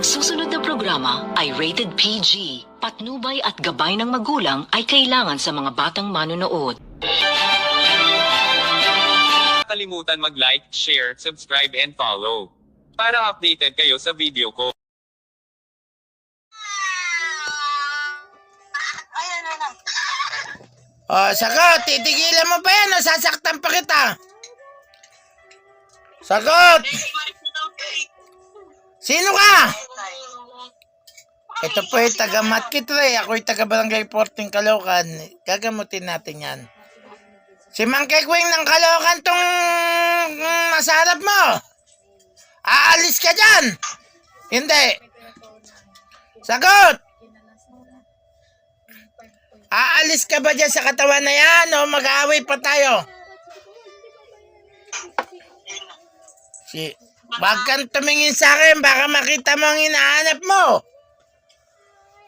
Ang susunod na programa ay rated PG. Patnubay at gabay ng magulang ay kailangan sa mga batang manonood. kalimutan mag-like, share, subscribe and follow. Para updated kayo sa video ko. Oh, sagot! Titigilan mo ba yan o sasaktan pa kita? Sagot! Sino ka? Ito po yung taga Matkitre. Ako yung taga Barangay 14 Caloocan. Gagamutin natin yan. Si Mang Kekwing ng Caloocan tong mm, masarap mo. Aalis ka dyan. Hindi. Sagot! Aalis ka ba dyan sa katawan na yan o mag-aaway pa tayo? Si, wag kang tumingin sa akin, baka makita mo ang hinahanap mo.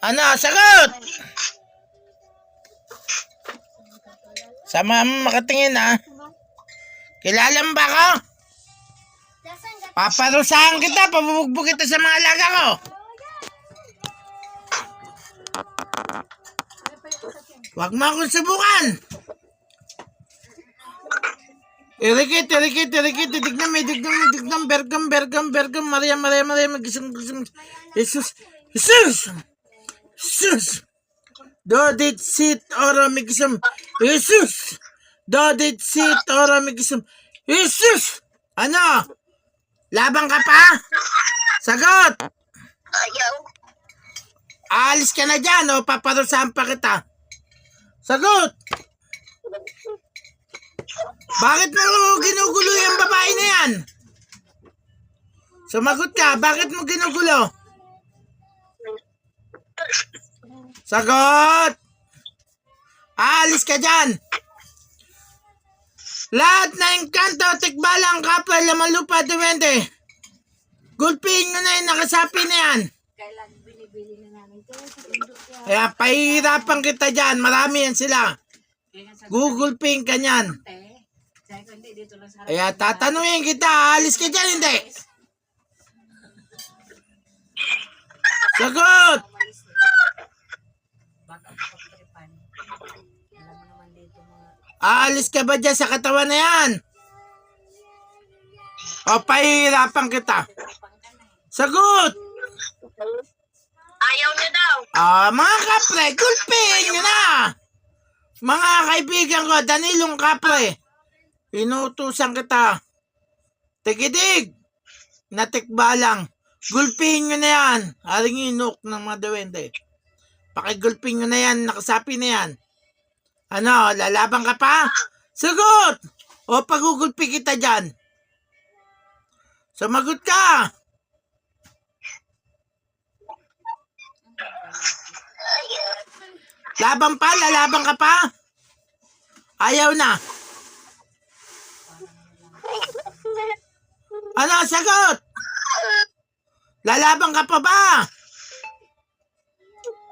Ano, sagot! Sama mo makatingin ha. Kilala mo ba ako? Paparusahan kita, pabubugbog kita sa mga alaga ko. Wag mo akong subukan. Irikit, irikit, irikit, titignan, may tignan, may tignan, bergam, bergam, bergam, Maria, Maria, Maria, magising, magising, Jesus, Jesus, Jesus, dodit sit ora migising, Jesus, dodit sit ora migising, Jesus, ano, labang ka pa? Sagot, Ayaw. alis ka na dyan o paparusahan pa kita. Sagot! Bakit mo ginugulo yung babae na yan? Sumagot ka, bakit mo ginugulo? Sagot! Aalis ka dyan! Lahat na engkanto, tikbalang, kapal, laman lupa, duwende. Gulpihin mo na yung nakasapi na yan. Kaya pahihirapan kita dyan. Marami yan sila. Google Ping ka niyan. Kaya tatanungin kita, alis ka dyan, hindi? Sagot! Aalis ka ba dyan sa katawan na yan? O pahihirapan kita. Sagot! Ayaw niya daw. Ah, mga kapre, gulpihin nyo na! Mga kaibigan ko, Danilong kapre, inutusan kita. Tikidig! Natikbalang. Gulpihin nyo na yan. Haring inok ng mga dewende. Pakigulpin nyo na yan, nakasapi na yan. Ano, lalaban ka pa? Sagot! O pagugulpi kita dyan. Sumagot ka! Laban pa? Lalaban ka pa? Ayaw na. Ano, sagot? Lalaban ka pa ba?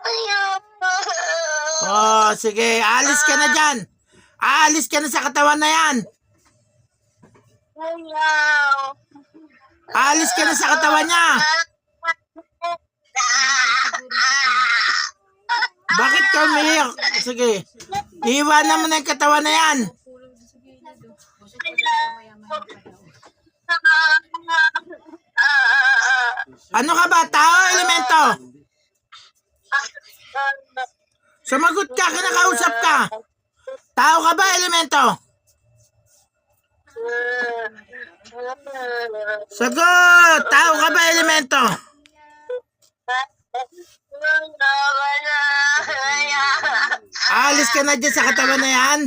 Ayaw. Oh, sige, alis ka na dyan. Aalis ka na sa katawan na yan. Ayaw. Aalis ka na sa katawan niya. Bakit ka umiyak? Sige. Iiwanan mo na yung katawan na yan. Ano ka ba? Tao o elemento? Sumagot ka, kinakausap ka. Tao ka ba, elemento? Sagot! Tao ka ba, elemento? Alis ka na dyan sa katawan na yan?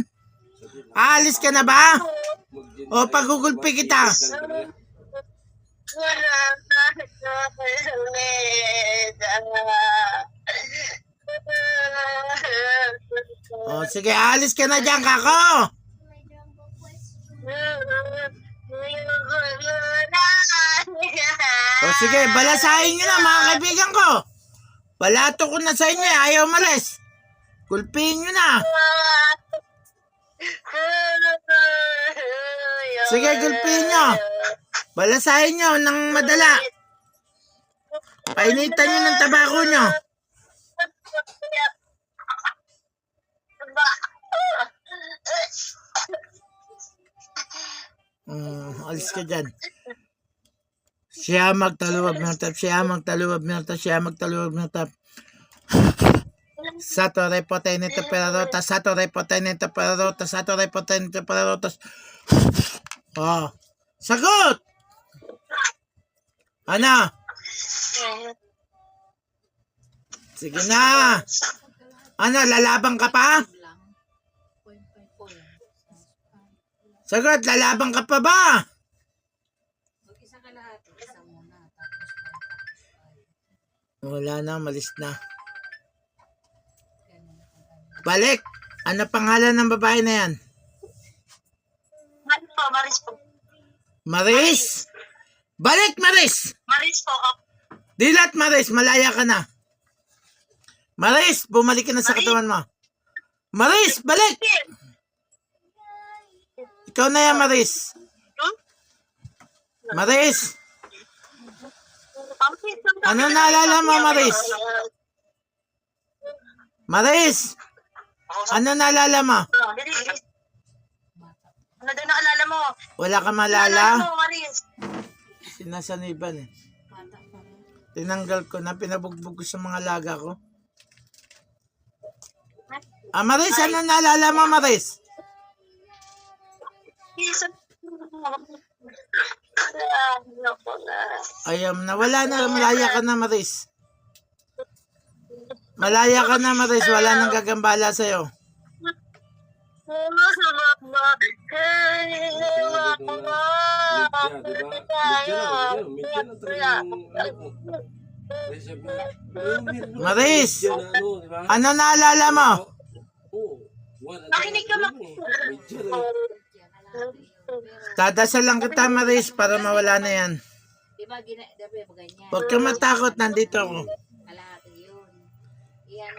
Alis ka na ba? O pagugulpi kita? O sige, alis ka na dyan, kako. O sige, balasahin nyo na mga kaibigan ko. Balato ko na sa inyo, eh, ayaw malis. Kulpihin nyo na. Sige, gulpihin nyo. Balasahin nyo ng madala. Painitan nyo ng tabako nyo. Mm, alis ka dyan. Siya magtaluwag ng tap, siya magtaluwag ng tap, siya magtaluwag ng tap. Sato repote nito perarotas, sato repote nito perarotas, sato repote nito perarotas. Oh. Sagot! Ano? Sige na. Ano, lalabang ka pa? Sagot, lalabang ka pa ba? Wala na, malis na. Balik! Ano pangalan ng babae na yan? Maris po, Maris po. Maris? Balik, Maris! Maris po. Dilat, Maris, malaya ka na. Maris, bumalik ka na sa katawan mo. Maris, balik! Ikaw na yan, Maris. Maris, Ano naalala mo, Maris? Maris, ano naalala mo? Ano daw naalala mo? Wala ka Naalala malala? mo, Maris. Sinasaniban eh. Tinanggal ko na, pinabugbog ko sa mga laga ko. Ah, Maris, ano naalala mo, Maris? Ayam na, wala na, malaya ka na, Maris. Malaya ka na, Maris, wala nang gagambala sa'yo. Maris, ano naalala mo? Nakinig ka lang. Dadasal lang kita, Maris, para mawala na yan. Di ba, gina, di ba, ganyan? Huwag ka matakot, nandito ako.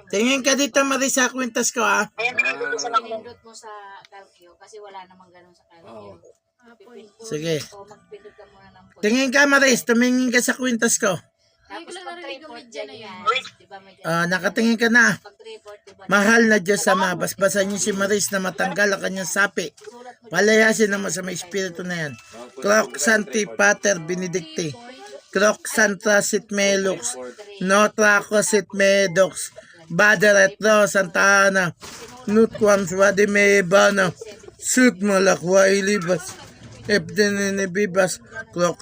Tingin ka dito, Maris, sa kwintas ko, ah. Ayan, pinindot ko sa mga. Pindot mo sa calcio kasi wala namang ganun sa calcio. Sige. Tingin ka, Maris, tumingin ka sa kwintas ko. Tapos pag 3-4 ganyan. Di ba may? Ah, nakatingin ka na. Pag 3-4, di ba? Mahal na Diyos Ama, basbasan niyo si Maris na matanggal ang kanyang sapi. Palayasin ang masamang espiritu na yan. Croc Santi Pater Benedicti. Croc Santa Sit Melux. Notraco Sit Medox. Baderet Ro Santa Ana. Nutquam Swadi Mebana. Sut Malakwa Ilibas.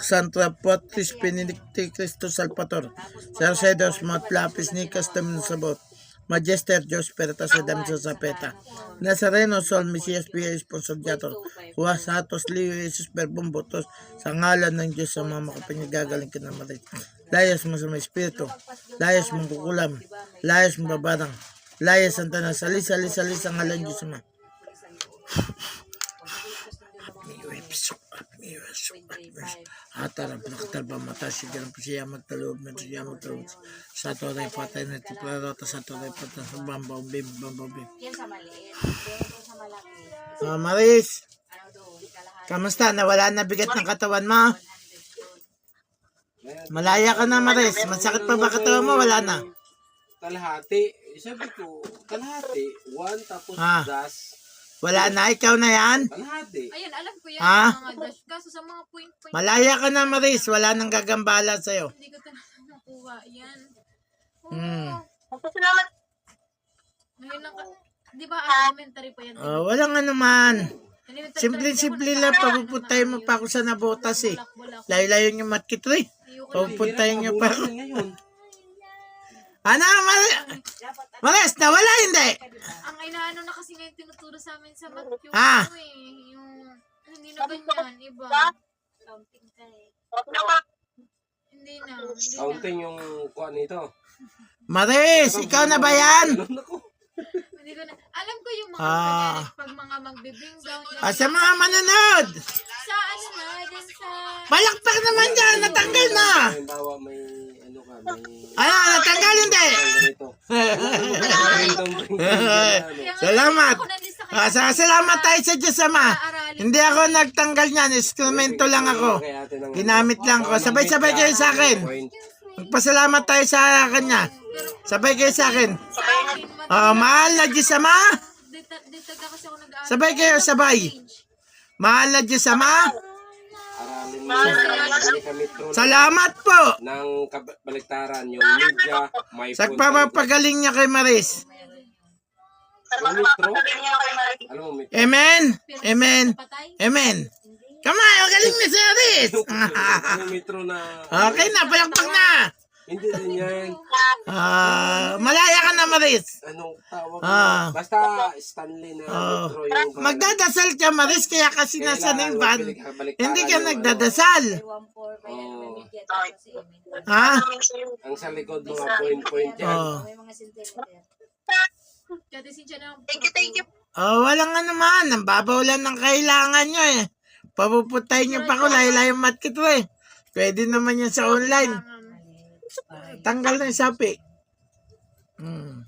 Santa Patris Benedicti Cristo Salvator. Sarcedos Matlapis Nicas Temen Sabot. Majester Diyos Perta sa dam sa sapeta. Nazareno Sol Mesias Pia Esponsoryator. Huwas Hatos Leo Jesus Perbumbotos. Sa ngalan ng Diyos sa mga makapinagagaling kinamalit. Layas mo sa mga espiritu. Layas mong kukulam. Layas mong babarang. Layas ang tanang salis, salis, salis ang ngalan ng Diyos ma. Hatara tiprarota sa toray patay sa bambaw bim bambaw bim. Yan sa maliit. Pero kung sa malaki, Ah, Maris, ano kamusta? Nawala na bigat ng katawan mo? Malaya ka na, Maris. Masakit pa ba katawan mo? Wala na. Kalahati. Eh, Sabi ko, kalahati. One, tapos Ah. das. Wala na. Ikaw na yan? Kalahati. Ayun, alam ko yan. Ha? Mga dash. Kaso sa mga point-point, Malaya ka na, Maris. Wala nang gagambala sa'yo. hindi ko talaga nakuha yan. Oo. Hmm. Salamat. Ngayon lang ka. Di ba elementary pa yan? Oh, walang ano man. Elementary Simple-simple lang. Papupuntahin mo pa ako sa nabotas eh. Bulak-bulak. Layo-layo yung matkitri. Ayoko Papupuntahin niyo pa ako. Ngayon. Ano, Maris? Maris, nawala hindi. Ang inaano na kasi ngayon tinuturo sa amin sa math yung Ah. ano eh, yung hindi na ganyan, iba. Counting ka eh. Hindi na, hindi na. Counting yung kuha nito. Maris, ikaw na ba yan? Alam na ko. Hindi ko na. Alam ko yung mga Ah. ah. pag mga magbe-bring down yan. Ah, sa mga manonood. Sa ano na, din sa... Palakpak naman dyan. Natanggal na. Halimbawa may ano ka, may Ano, natanggal hindi. ganito. Ganitong Kaya nga, Salamat. ako sa Ah, sa salamat tayo sa Diyos Ama. Aaralin. Hindi ako nagtanggal niyan. Instrumento lang ako. Ginamit lang ko. Sabay-sabay kayo sa akin. Magpasalamat tayo sa kanya. Sabay kayo sa akin. Sabay. Oh, mahal na Diyos Ama. Dito, dito ka kasi ako nag-aaral. Sabay kayo, sabay. Mahal na Diyos Ama. Aralin mo sa Salamat po ng kabaliktaran, yung media, may sa pagpapagaling niya kay Maris. Marie. Alam mo, metro. Amen. Amen. Patay? Amen. On, magaling ni si Maris. Yung metro na... okay na, palakpak na. Hindi din yan. Ah, malaya ka na, Maris. Anong tawag? Ah. Basta Stanley na Oh. metro yung... Magdadasal ka, Maris, kaya kasi nasa Kailangan van. mabilik- kabaliktaran Hindi ka yung ano. nagdadasal. One four, kaya Oo. namimigyan ka kasi. May, Ha? Ang sa likod mga point-point yan. Oh. may mga centimeter. Kaya sinsya na ang Thank you, thank you. Oh, walang ano man. Ang babaw lang ng kailangan nyo eh. Papuputay nyo pa ko, layo-layo matkit ko eh. Pwede naman yan sa online. Tanggal na yung sapi. Hmm.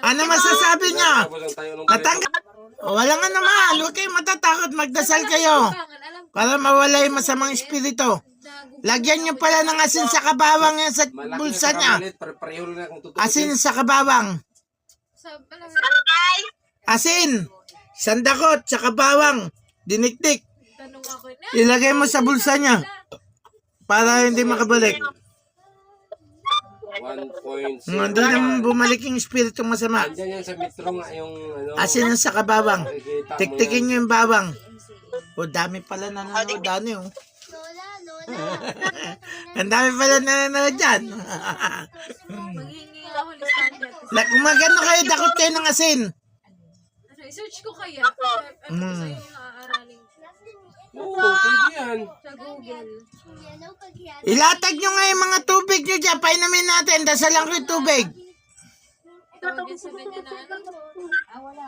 Ano masasabi nyo? Tapos ang tayo nung Natanggal. Oh, walang ano man. Huwag kayo matatakot. Magdasal kayo. Para mawala yung masamang espiritu. Lagyan nyo pala ng asin sa kabawang yan sa bulsa niya. Asin sa kabawang. Asin. Sandakot sa kabawang. Dinikdik. Ilagay mo sa bulsa niya. Para hindi makabalik. 1.0. Hindi naman bumalik yung espiritu masama. Andyan yan sa metro nga yung ano. Asin sa kabawang. Tiktikin nyo yung bawang. O, dami pala nanonood, dami oh. Ang dami pala nanonood dyan. ako Kung magano kayo, dakot kayo ng asin. Ano, i-search ko kaya. Ano Mm. sa'yo yung aaralin Oo, pwede yan. sa Google. Ilatag nyo nga yung mga tubig nyo dyan. Painumin natin. Dasalan ko yung tubig. Ano.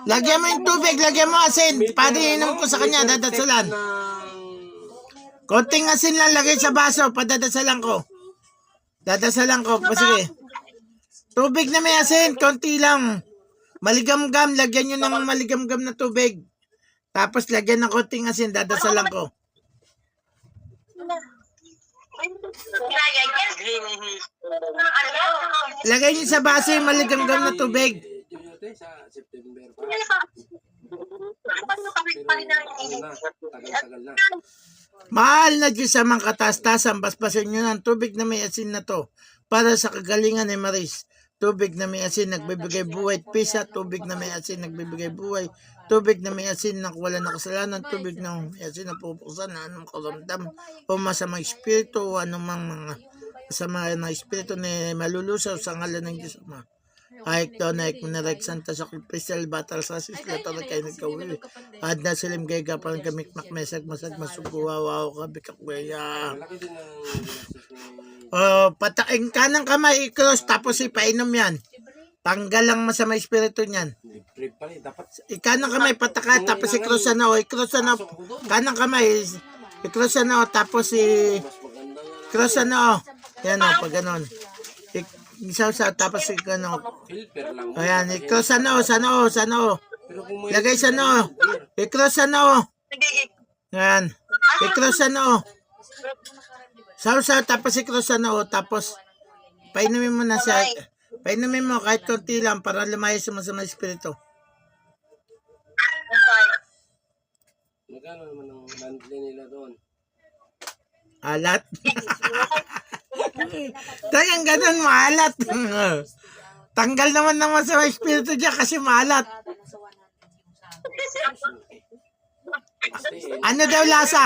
Lagyan mo yung tubig. Lagyan mo asin. Padiinom ko sa kanya. Dadasalan. Ng... Konting asin lang lagay sa baso. Padadasalan ko. Dadasalan ko. Sige. Tubig na may asin. Konti lang. Maligam-gam. Lagyan nyo ng maligam-gam na tubig. Tapos lagyan ng konting asin. Dadasalan ko. Lagay nyo sa baso yung maligam-gam na tubig. Mahal na Diyos sa mga katastasan, basbasin nyo ng tubig na may asin na to para sa kagalingan ni Maris. Tubig na may asin nagbibigay buhay. Pisa, tubig na may asin nagbibigay buhay. Tubig na may asin na wala na kasalanan. Tubig na may asin na pupuksan na anong karamdam o masamang espiritu o anumang mga masama na espiritu na malulusaw sa ngalan ng Diyos Ama. Ay, ito na ikunarek santa sa kristal batal sa sisla tala kayo nagkawili. Ad na silim gay gapan kami makmesag masag masuguwa wow kabi ni... Oh, pataing kanang kamay i-cross tapos ipainom yan. Tanggal lang masama espiritu niyan. Libre pa rin. Dapat Ikanang kamay pataka tapos i-cross na o i-cross na kanang kamay i-cross na o tapos i cross na o. Yan o pag ganon. I- Isaw sa tapos i ano. Ayan, i-cross na o, sana o, sana o. Lagay sa no. I-cross na o. Nagigig. Yan. I-cross na o. Saw sa tapos i-cross na o tapos painumin mo na sa painumin mo kahit konti lang para lumayo sa masama espiritu. Magkano naman ang monthly nila doon? Alat. Tangang ganun, maalat. Tanggal naman ng masama espiritu dyan kasi maalat. Ano sa 100 yung sa Kasi, Ano daw lasa?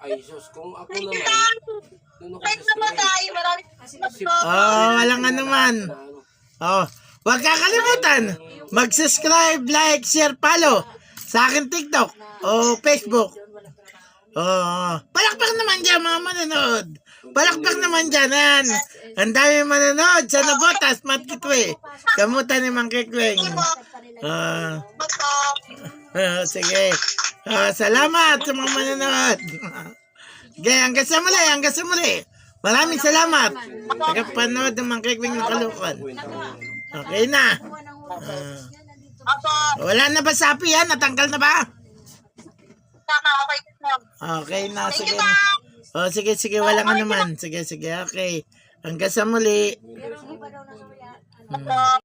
ay sus, kung ako naman, doon ako sa naman tayo, marami. Oh, walang ano man. Na ano, Oh, huwag kakalimutan. Mag-subscribe, like, share, follow sa akin TikTok o Facebook. Oh, palakpak naman dyan mga manonood. Palakpak naman dyan. Yan. Ang dami manonood sa Nabotas, Matkitwe. Kamutan ni Mang Kikweng. Bato. ah, sige. Ah, salamat sa mga manonood. Okay, hanggang sa muli, hanggang sa muli. Maraming salamat. Tagapanood ng Mang Kikweng ng Kalukan. Okay na. Apo. Wala na ba sapi yan? Natanggal na ba? Tama, okay. Okay na, sige you, na. ma'am. Oh, sige, sige, walang ano man. Sige, sige, okay. Hanggang sa muli. Pero hindi pa daw nasuya. Ano, Hmm.